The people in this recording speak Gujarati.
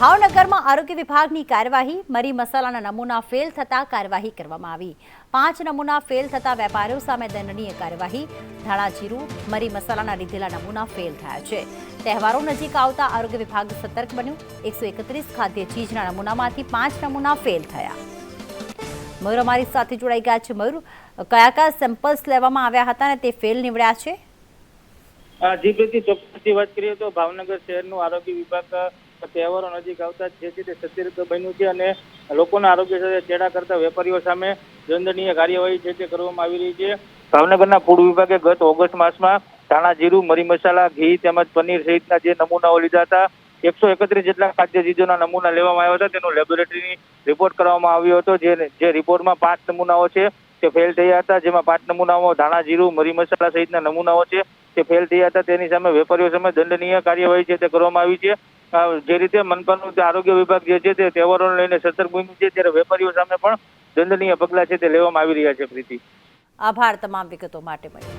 ભાવનગરમાં આરોગ્ય વિભાગની કાર્યવાહી, મરી મસાલાના નમૂના ફેલ થતા કાર્યવાહી કરવામાં આવી. પાંચ નમૂના ફેલ થતા વેપારીઓ સામે દંડનીય કાર્યવાહી. ધાણા જીરું, મરી મસાલાના લીધેલા નમૂના ફેલ થયા છે. તહેવારો નજીક આવતા આરોગ્ય વિભાગ સતર્ક બન્યું. એકસો એકત્રીસ ખાદ્ય ચીજના નમૂનામાંથી પાંચ નમૂના ફેલ થયા. મયુર અમારી સાથે જોડાઈ ગયા છે. મયુર, કયા કયા સેમ્પલ્સ લેવામાં આવ્યા હતા અને તે ફેલ નીવડ્યા છે? જી પ્રીતિ ચોક્કસથી વાત કરીએ તો ભાવનગર શહેરનું આરોગ્ય વિભાગ તહેવારો નજીક આવતા જ છે તે સત્ય બન્યું છે અને લોકોના આરોગ્ય સાથે ચેડા કરતા વેપારીઓ સામે દંડનીય કાર્યવાહી છે તે કરવામાં આવી રહી છે. ભાવનગરના ફૂડ વિભાગે ગત ઓગસ્ટ માસમાં ધાણા, જીરું, મરી મસાલા, ઘી તેમજ પનીર સહિતના જે નમૂનાઓ લીધા હતા, એકસો એકત્રીસ જેટલા ખાદ્ય ચીજોના નમૂના લેવામાં આવ્યા હતા. તેનો લેબોરેટરીની રિપોર્ટ કરવામાં આવ્યો હતો. જે જે રિપોર્ટમાં પાંચ નમૂનાઓ છે તે ફેલ થયા હતા. જેમાં પાંચ નમૂનાઓ ધાણા, જીરું, મરી મસાલા સહિતના નમૂનાઓ છે તે ફેલ થયા હતા. તેની સામે વેપારીઓ સામે દંડનીય કાર્યવાહી છે તે કરવામાં આવી છે. જે રીતે મનપાનું આરોગ્ય વિભાગ જે છે તે તહેવારોને લઈને સતર્ક બન્યું છે, ત્યારે વેપારીઓ સામે પણ દંડનીય પગલાં છે તે લેવામાં આવી રહ્યા છે પ્રીતિ આભાર તમામ વિગતો માટે મયુર